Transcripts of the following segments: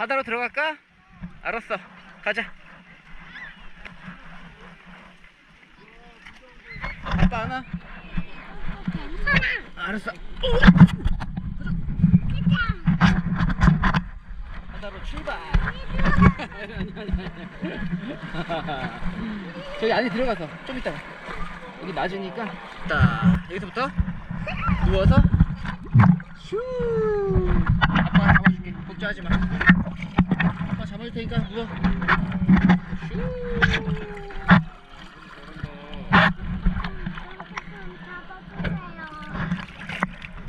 바다로 들어갈까? 알았어. 가자. 아빠 하나? 알았어. 바다로 출발. 저기 안에 들어가서 좀 이따가 여기 낮으니까 딱 여기서부터 누워서 슈 하지 마. 아빠 잡아줄 테니까 누워 슈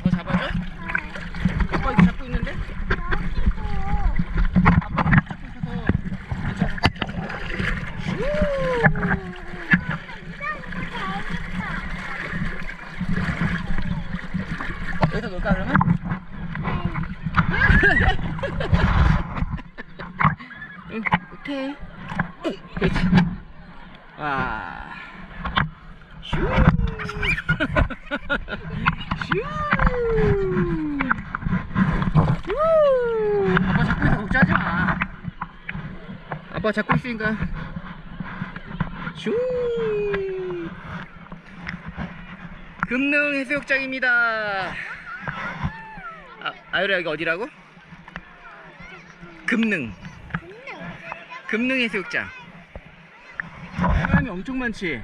더 잡아줘? 아빠 이거 잡고 있는데? 아빠 이거 잡고 있어서 괜찮아 여기서 놀까 그러면? 응, 오케이. 그렇지. 와. 슈. 슈. 우. 아빠 잡고 있어 걱정하지 마. 아빠 잡고 있으니까. 슈. 금능 해수욕장입니다. 아, 아유라 여기 어디라고? 금능. 금능 해수욕장. 사람이 엄청 많지?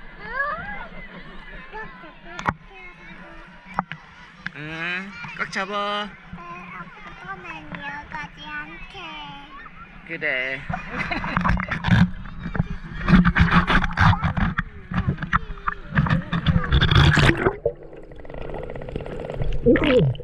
응, 꽉 잡아. 아빠는 이어가지 않게. 그래.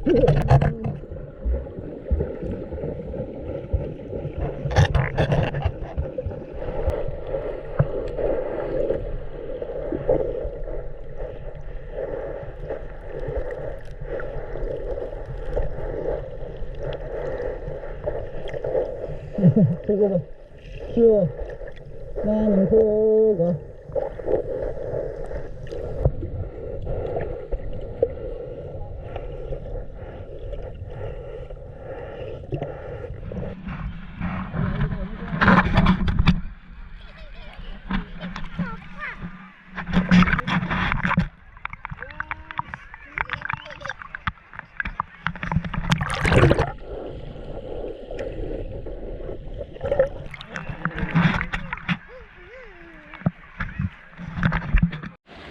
저거 쉬워. 나는 보고.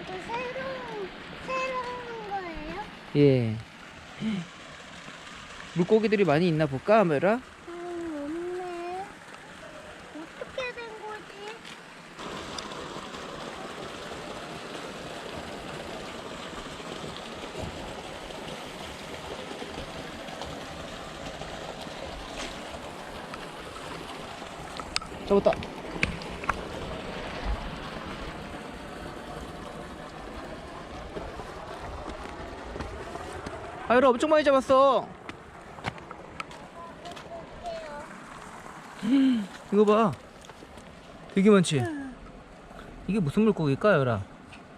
이거 새로운, 새로운 거예요? 예. 물고기들이 많이 있나 볼까, 아메라? 음, 없네. 어떻게 된 거지? 잡았다. 아유라 엄청 많이 잡았어. 이거 봐. 되게 많지? 이게 무슨 물고기일까, 아유라?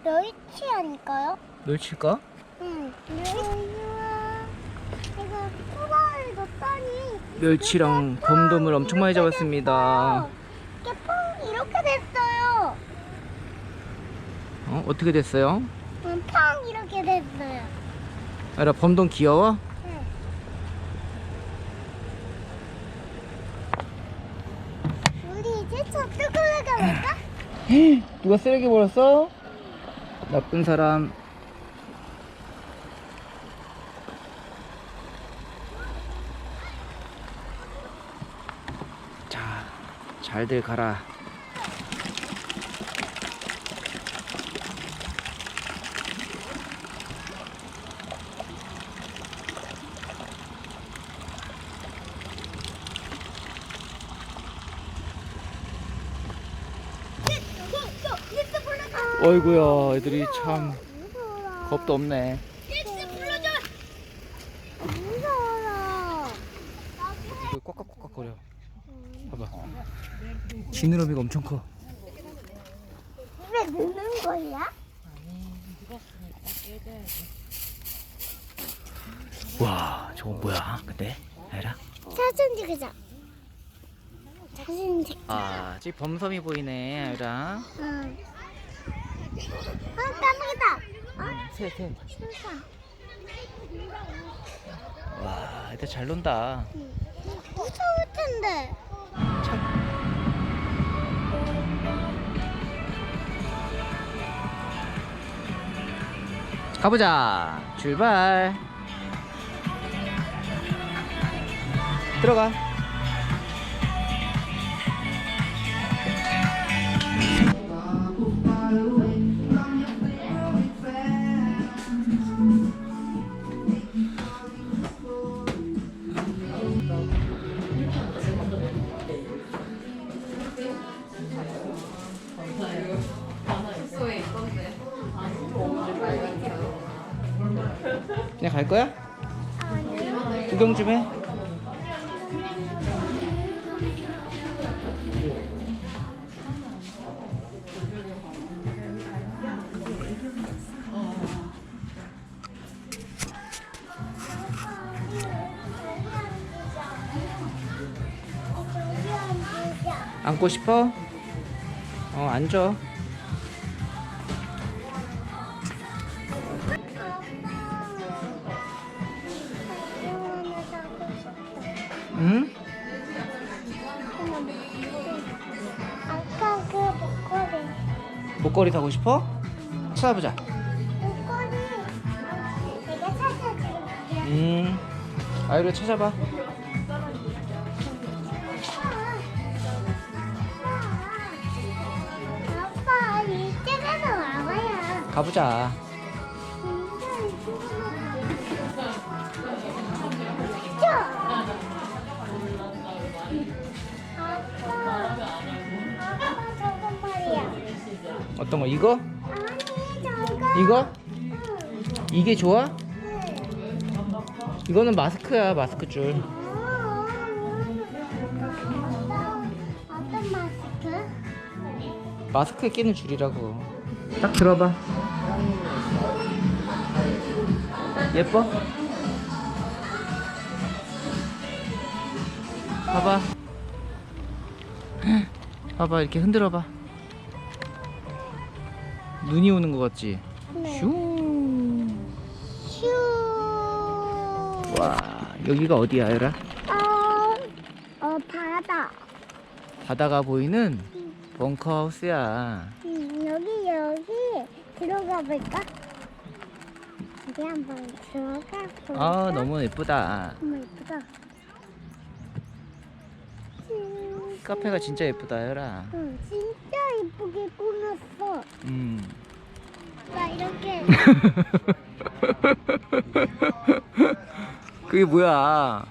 멸치 아닐까요? 멸치일까? 응. 멸치와 이거 소라를 넣었더니 멸치랑 범돔을 엄청 많이 잡았습니다. 이게 펑 이렇게 됐어요. 어? 어떻게 됐어요? 응, 펑 이렇게 됐어요. 아유라 범돔 귀여워? 응. 우리 이제 가볼까? 누가 쓰레기 버렸어? 나쁜 사람. 자, 잘들 가라. 어이구야, 애들이 참. 겁도 없네. 이거 꽉꽉꽉꽉 거려. 봐봐. 지느러미가 엄청 커. 왜 넣는 거야? 와, 저거 뭐야? 근데, 에라? 사진 찍으자. 무슨 색? 아 저기 범섬이 보이네 아유랑 응. 아 깜빡이다. 아 새새 진짜. 와 애들 잘 논다 무서울 텐데. 가보자 출발 들어가 그냥 갈 거야? 구경 좀 해. 앉고 싶어? 어, 앉아. 응? 아까 그 목걸이. 목걸이 사고 싶어? 찾아보자. 목걸이. 내가 찾아줄게. 음. 아이로 찾아봐. 아빠 이쪽에서 와봐요. 가보자. 어떤 거? 이거? 이거? 응. 이게 좋아? 응. 이거는 마스크야, 마스크 줄. 마스크에 끼는 줄이라고. 딱 들어봐. 예뻐? 봐봐. 봐봐, 이렇게 흔들어봐. 눈이 오는 거 같지? 네. 슝. 슈. 와, 여기가 어디야, 얘라? 어, 어 바다. 바다가 보이는 벙커하우스야. 음, 여기 여기 들어가 볼까? 여기 한번 들어가 볼까? 아, 너무 예쁘다. 너무 예쁘다. 음, 카페가 진짜 예쁘다, 얘라. 응, 진짜 예쁘게 꾸몄어. 음. 나 이렇게 그게 뭐야?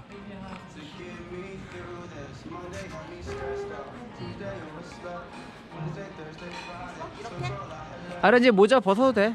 아라 이제 모자 벗어도 돼.